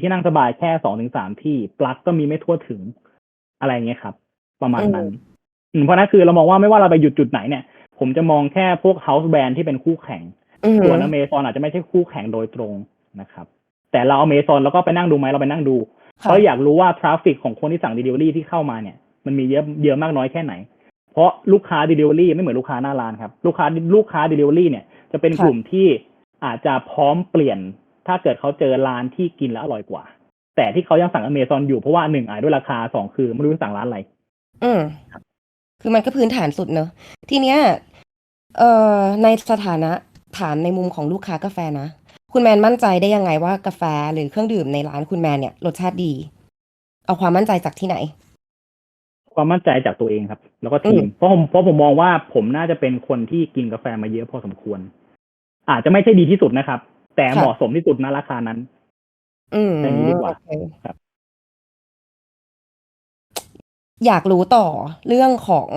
ที่นั่งสบายแค่สองถึงสามที่ ปลั๊กก็มีไม่ทั่วถึงอะไรเงี้ยครับ ประมาณนั้นอืมเพราะนั้นคือเรามองว่าไม่ว่าเราไปหยุดจุดไหนเนี่ย ผมจะมองแค่พวก house brand ที่เป็นคู่แข่งอือหืส่วนออเมซอนอาจจะไม่ใช่คู่แข่งโดยตรงนะครับ แต่เราอเมซอนแล้วก็ไปนั่งดูไหมเราไปนั่งดูค่ะเพราะอยากรู้ว่าทราฟฟิกของคนที่สั่ง delivery ที่เข้ามาเนี่ยมันมีเยอะเยอะมากน้อยแค่ไหน เพราะลูกค้า delivery ไม่เหมือนลูกค้าหน้าร้านครับ ลูกค้าลูกค้า delivery เนี่ยจะเป็นกลุ่มที่อาจจะพร้อมเปลี่ยน ถ้าเกิดเขาเจอร้านที่กินแล้วอร่อยกว่า แต่ที่เขายังสั่งอเมซอนอยู่เพราะว่าหนึ่งอาจด้วยราคาสองคือไม่รู้จะสั่งร้านอะไร อืมคือมันก็พื้นฐานสุดเนอะทีเนี้ยเอ่อในสถานะถามในมุมของลูกค้ากาแฟนะ คุณแมนมั่นใจได้ยังไงว่ากาแฟหรือเครื่องดื่มในร้านคุณแมนเนี่ยรสชาติดี เอาความมั่นใจจากที่ไหน ความมั่นใจจากตัวเองครับ แล้วก็ทีมอืมเพราะผมเพราะผมมองว่าผมน่าจะเป็นคนที่กินกาแฟมาเยอะพอสมควร อาจจะไม่ใช่ดีที่สุดนะครับ แต่เหมาะสมที่สุดณราคานั้น อืมอย่างนี้ดีกว่าโอเคครับ อยากรู้ต่อเรื่องของ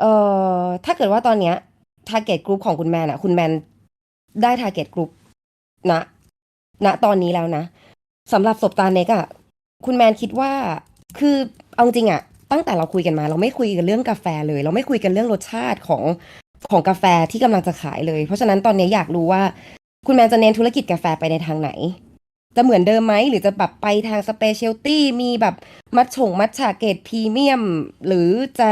เอ่อถ้าเกิดว่าตอนเนี้ย target group ของคุณแมนอะคุณแมนได้ target group ณณตอนนี้แล้วนะสำหรับศพตาเน็กอะคุณแมนคิดว่าคือเอาจริงอะตั้งแต่เราคุยกันมา เราไม่คุยกันเรื่องกาแฟเลย เราไม่คุยกันเรื่องรสชาติของของกาแฟที่กำลังจะขายเลย เพราะฉะนั้นตอนนี้อยากรู้ว่า คุณแมนจะเน้นธุรกิจกาแฟไปในทางไหน จะเหมือนเดิมไหม หรือจะแบบไปทางสเปเชียลตี้มีแบบมัดฉงมัดฉาเกตพรีเมียม หรือจะ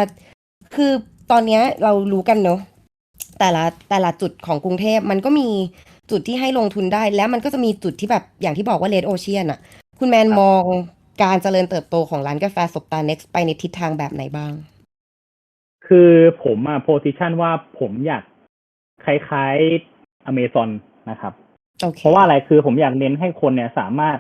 คือตอนนี้เรารู้กันเนอะแต่ละแต่ละจุดของกรุงเทพมันก็มีจุดที่ให้ลงทุนได้ แล้วมันก็จะมีจุดที่แบบอย่างที่บอกว่าเลดโอเชียนอะคุณแมนมองการเจริญเติบโตของร้านกาแฟสบตาเน็กไปในทิศทางแบบไหนบ้าง คือผมอะโพซิชันว่าผมอยากคล้ายๆอเมซอน นะครับโอเคเพราะว่าอะไรคือผมอยากเน้นให้คนเนี่ยสามารถ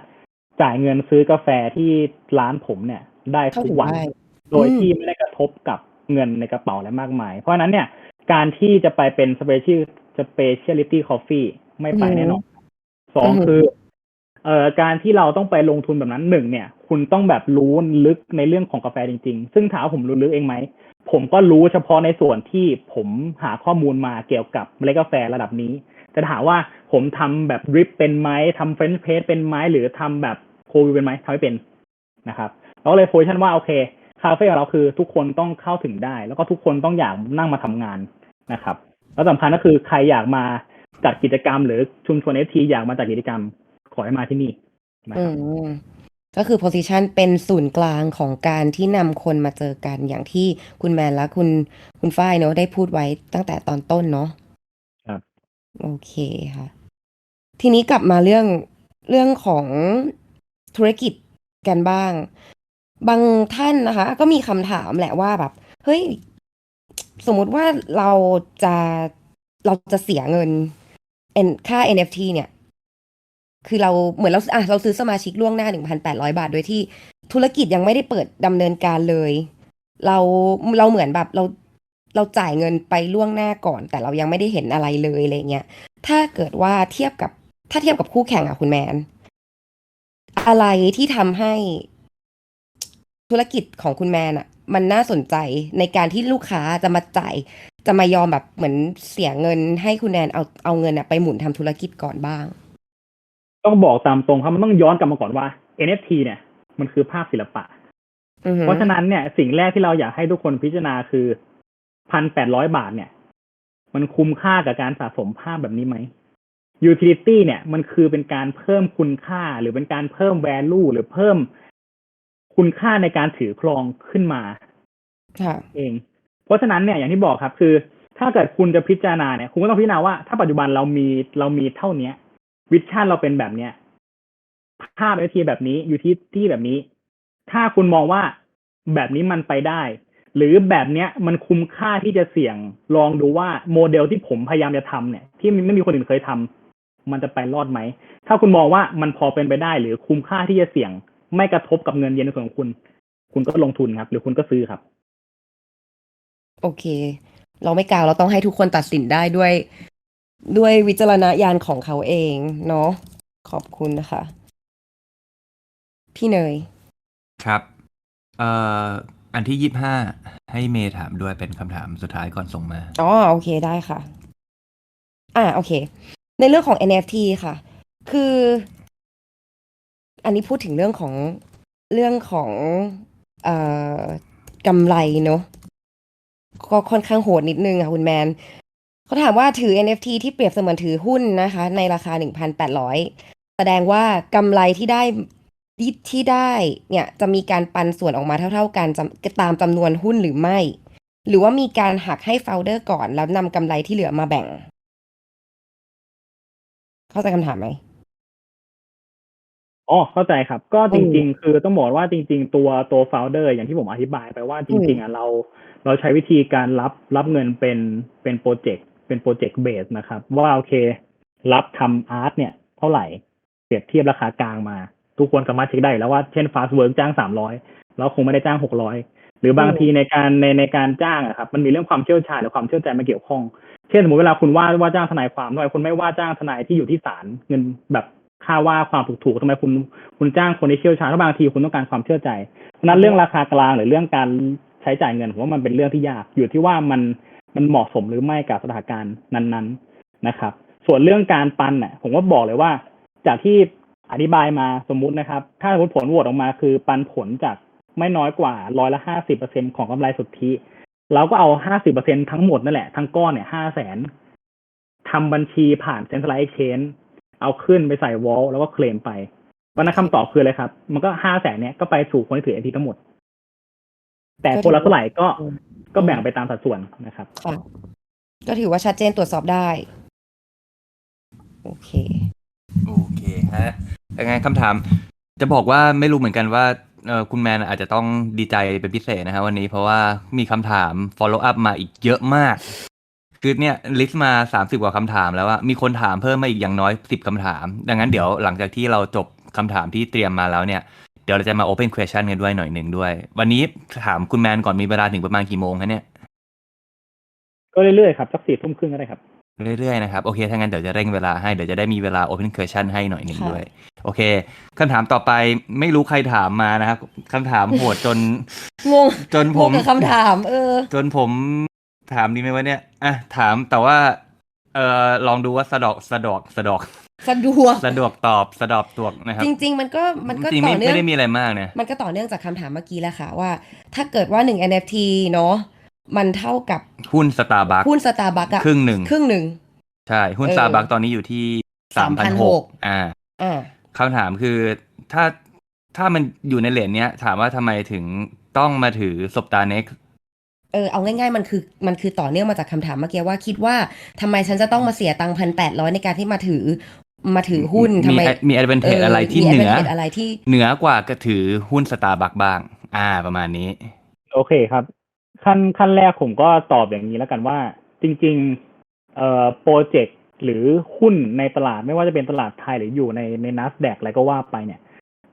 จ่ายเงินซื้อกาแฟที่ร้านผมเนี่ย ได้เข้าทุถึกงวันได้โดยอืมที่ไม่ได้กระทบกับเงินในกระเป๋าอะไรมากมาย เพราะฉะนั้นเนี่ย การที่จะไปเป็น special specialty coffee ไม่ไปแน่นอนสองคือเอ่อการที่เราต้องไปลงทุนแบบนั้นหนึ่งเนี่ย คุณต้องแบบรู้ลึกในเรื่องของกาแฟจริง ๆ ซึ่งถามว่าผมรู้ลึกเองไหม ผมก็รู้เฉพาะในส่วนที่ผมหาข้อมูลมาเกี่ยวกับเมล็ดกาแฟระดับนี้ แต่ถามว่าผมทำแบบดริปเป็นไหมทำเฟรนช์เพสเป็นไหมหรือทำแบบโควิเป็นไหมทำไม่เป็นนะครับเราก็เลยโพสชั่นว่าโอเคคาเฟ่ของเราคือทุกคนต้องเข้าถึงได้ แล้วก็ทุกคนต้องอยากนั่งมาทำงานนะครับ แล้วสำคัญก็คือใครอยากมาจัดกิจกรรม หรือชุมชนเอทีอยากมาจัดกิจกรรม ขอให้มาที่นี่นะครับก็คือ position เป็นศูนย์กลางของการที่นำคนมาเจอกันอย่างที่คุณแมนและคุณคุณฝ้ายเนอะได้พูดไว้ตั้งแต่ตอนต้นเนาะ โอเคค่ะ ทีนี้กลับมาเรื่องเรื่องของธุรกิจกันบ้าง บางท่านนะคะ ก็มีคำถามแหละว่าแบบ เฮ้ย สมมุติว่าเราจะเราจะเสียเงิน N ค่า NFT เนี่ย คือเราเหมือนเราอะเราซื้อสมาชิกล่วงหน้า1,800บาท โดยที่ธุรกิจยังไม่ได้เปิดดำเนินการเลย เราเราเหมือนแบบเรา เราจ่ายเงินไปล่วงหน้าก่อน แต่เรายังไม่ได้เห็นอะไรเลยอะไรเงี้ยถ้าเกิดว่าเทียบกับถ้าเทียบกับคู่แข่งอะคุณแมน อะไรที่ทำให้ธุรกิจของคุณแมนอะมันน่าสนใจในการที่ลูกค้าจะมาจ่าย จะมายอมแบบเหมือนเสียเงินให้คุณแนนเอาเอาเงินอะไปหมุนทำธุรกิจก่อนบ้าง ต้องบอกตามตรงครับมันต้องย้อนกลับมาก่อนว่า NFT เนี่ย มันคือภาพศิลปะอือฮึเพราะฉะนั้นเนี่ย สิ่งแรกที่เราอยากให้ทุกคนพิจารณาคือ พันแปดร้อยบาทเนี่ย มันคุ้มค่ากับการสะสมภาพแบบนี้ไหม utility เนี่ย มันคือเป็นการเพิ่มคุณค่าหรือเป็นการเพิ่ม value หรือเพิ่มคุณค่าในการถือครองขึ้นมาค่ะเอง เพราะฉะนั้นเนี่ยอย่างที่บอกครับ คือ ถ้าเกิดคุณจะพิจารณาเนี่ย คุณก็ต้องพิจารณาว่าถ้าปัจจุบันเรามีเรามีเท่าเนี้ยวิชั่นเราเป็นแบบเนี้ยภาพเอทีแบบนี้อยู่ที่ที่แบบนี้ ถ้าคุณมองว่าแบบนี้มันไปได้ หรือแบบเนี้ยมันคุ้มค่าที่จะเสี่ยงลองดูว่าโมเดลที่ผมพยายามจะทำเนี่ย ที่ไม่มีคนอื่นเคยทำมันจะไปรอดไหม ถ้าคุณมองว่ามันพอเป็นไปได้ หรือคุ้มค่าที่จะเสี่ยง ไม่กระทบกับเงินเย็นในส่วนของคุณ คุณก็ลงทุนครับ หรือคุณก็ซื้อครับ โอเค เราไม่กล่าวเราต้องให้ทุกคนตัดสินได้ด้วย ด้วยวิจารณญาณของเขาเองเนาะขอบคุณนะคะ พี่เนยครับเอ่อ อันที่ยี่ห้าให้เมย์ถามด้วยเป็นคำถามสุดท้ายก่อนส่งมา อ๋อโอเคได้ค่ะ อ่าโอเค ในเรื่องของ NFT ค่ะ คือ อันนี้พูดถึงเรื่องของเรื่องของเอ่อกำไรเนอะก็ค่อนข้างโหดนิดนึงค่ะคุณแมนเขาถามว่าถือ NFT ที่เปรียบเสมือนถือหุ้นนะคะ ในราคา 1,800 แสดงว่ากำไรที่ได้ ที่ที่ได้เนี่ยจะมีการปันส่วนออกมาเท่า ๆ กันจำตามจำนวนหุ้นหรือไม่ หรือว่ามีการหักให้โฟลเดอร์ก่อนแล้วนำกำไรที่เหลือมาแบ่ง เข้าใจคำถามไหมอ๋อเข้าใจครับ ก็จริง ๆ คือต้องบอกว่าจริง ๆ ตัวตัว founder อย่างที่ผมอธิบายไปว่าจริง ๆอะเรา เราใช้วิธีการรับรับเงินเป็นเป็นโปรเจกต์เป็นโปรเจกต์เบสนะครับ ว่าโอเค รับทำอาร์ตเนี่ย เท่าไหร่เปรียบเทียบราคากลางมา ทุกคนสามารถเช็คได้อยู่แล้วว่าเช่น fast work จ้างสามร้อยเราคงไม่ได้จ้างหกร้อยหรือบางทีในการในในการจ้างอะครับมันมีเรื่องความเชี่ยวชาญหรือความเชี่ยวใจมาเกี่ยวข้อง เช่นสมมติเวลาคุณว่าว่าจ้างทนายความทำไมคุณไม่ว่าจ้างทนายที่อยู่ที่ศาลเงินแบบค่าว่าความถูกๆทำไมคุณคุณจ้างคนที่เชี่ยวชาญเพราะบางทีคุณต้องการความเชื่อใจเพราะฉะนั้นเรื่องราคากลางหรือเรื่องการใช้จ่ายเงินผมว่ามันเป็นเรื่องที่ยากอยู่ที่ว่ามันมันเหมาะสมหรือไม่กับสถานการณ์นั้น ๆนะครับ ส่วนเรื่องการปันเนี่ยผมก็บอกเลยว่า จากที่ อธิบายมาสมมุตินะครับ ถ้าสมมติผลโหวตออกมาคือปันผลจากไม่น้อยกว่าร้อยละห้าสิบเปอร์เซ็นของกำไรสุทธิเราก็เอาห้าสิบเปอร์เซ็นทั้งหมดนั่นแหละทั้งก้อนเนี่ยห้าแสนทำบัญชีผ่าน centralized exchange เอาขึ้นไปใส่วอลแล้วก็เคลมไปวันนั้นคำตอบคืออะไรครับ มันก็ห้าแสนเนี่ยก็ไปสู่คนที่ถือ NFT ทั้งหมด แต่คนละเท่าไหร่ก็อืมก็แบ่งไปตามสัดส่วนนะครับค่ะก็ถือว่าชัดเจนตรวจสอบได้ โอเค โอเคฮะ ยังไงคำถาม จะบอกว่าไม่รู้เหมือนกันว่าเออคุณแมนอาจจะต้องดีใจเป็นพิเศษนะฮะวันนี้เพราะว่ามีคำถาม follow up มาอีกเยอะมาก คือเนี่ยลิสต์มาสามสิบกว่าคำถามแล้วว่ามีคนถามเพิ่มมาอีกอย่างน้อยสิบคำถาม ดังนั้นเดี๋ยวหลังจากที่เราจบคำถามที่เตรียมมาแล้วเนี่ยเดี๋ยวเราจะมา open question กันด้วยหน่อยหนึ่งด้วย วันนี้ถามคุณแมนก่อนมีเวลาถึงประมาณกี่โมงคะเนี่ย ก็เรื่อยๆครับสักสี่ทุ่มครึ่งก็ได้ครับ เรื่อยๆนะครับ โอเค ถ้างั้นเดี๋ยวจะเร่งเวลาให้ เดี๋ยวจะได้มีเวลา open question ให้หน่อยหนึ่งค่ะด้วย โอเคคำถามต่อไปไม่รู้ใครถามมานะครับคำถามโหดจน งง จนงผงมกับคำถาม เออ จนผมถามดีไหมวะเนี่ย อะ ถามแต่ว่า เอ่อลองดูว่าสะดอกสะดอกสะดอก สะดวก สะดวกตอบสะดอกตวกนะครับ จริง ๆ มันก็มันก็จริงๆต่ไม่อเนื่องไม่ได้มีอะไรมากนะมันก็ต่อเนื่องจากคำถามเมื่อกี้แหละค่ะว่า ถ้าเกิดว่าหนึ่ง NFT เนาะ มันเท่ากับหุ้นสตาร์บัคหุ้นสตาร์บัคอะครึ่งหนึ่งครึ่งหนึ่งใช่ หุ้นเออสตาร์บัคตอนนี้อยู่ที่สามพันหก3,600อ่าอ่าคำถามคือถ้าถ้ามันอยู่ในเหรียญเนี้ย ถามว่าทำไมถึงต้องมาถือศพตาเน็กเออเอาง่ายๆมันคือมันคือต่อเนื่องมาจากคำถามเมื่อกี้ว่าคิดว่าทำไมฉันจะต้องมาเสียตังค์พันแปดร้อยในการที่มาถือมาถือหุ้นทำไมมีแอดเวนเทจอะไรที่มีเหนือ advantage อะไรที่เหนือกว่าก็ถือหุ้นสตาร์บัคบ้าง อ่าประมาณนี้ โอเคครับ ขั้นขั้นแรกผมก็ตอบอย่างนี้แล้วกันว่า จริง ๆ เอ่อโปรเจกต์หรือหุ้นในตลาดไม่ว่าจะเป็นตลาดไทยหรืออยู่ในในนัสแดกอะไรก็ว่าไปเนี่ย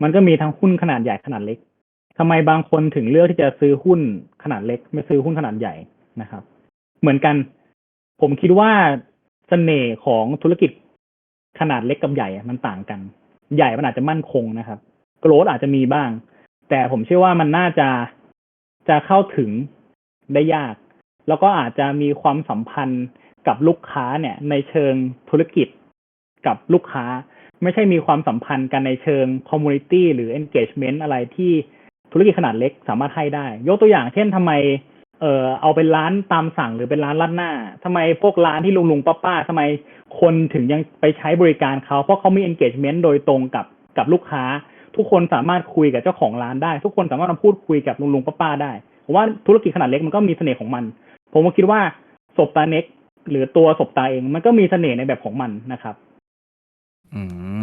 มันก็มีทั้งหุ้นขนาดใหญ่ขนาดเล็กทำไมบางคนถึงเลือกที่จะซื้อหุ้นขนาดเล็ก ไม่ซื้อหุ้นขนาดใหญ่นะครับ เหมือนกัน ผมคิดว่าเสน่ห์ของธุรกิจขนาดเล็กกับใหญ่มันต่างกัน ใหญ่มันอาจจะมั่นคงนะครับโกรธอาจจะมีบ้าง แต่ผมเชื่อว่ามันน่าจะจะเข้าถึง ได้ยาก แล้วก็อาจจะมีความสัมพันธ์กับลูกค้าเนี่ย ในเชิงธุรกิจกับลูกค้า ไม่ใช่มีความสัมพันธ์กันในเชิง community หรือ engagement อะไรที่ธุรกิจขนาดเล็กสามารถให้ได้ ยกตัวอย่างเช่นทำไมเออเอาเป็นร้านตามสั่งหรือเป็นร้านลัดหน้าทำไมพวกร้านที่ลุงลุงป้าป้าทำไมคนถึงยังไปใช้บริการเขาเพราะเขามี engagement โดยตรงกับกับลูกค้า ทุกคนสามารถคุยกับเจ้าของร้านได้ ทุกคนสามารถมาพูดคุยกับลุงลุงป้าป้าได้ ผมว่าธุรกิจขนาดเล็กมันก็มีเสน่ห์ของมัน ผมก็คิดว่าศพตาเน็กหรือตัวศพตาเอง มันก็มีเสน่ห์ในแบบของมันนะครับ อืม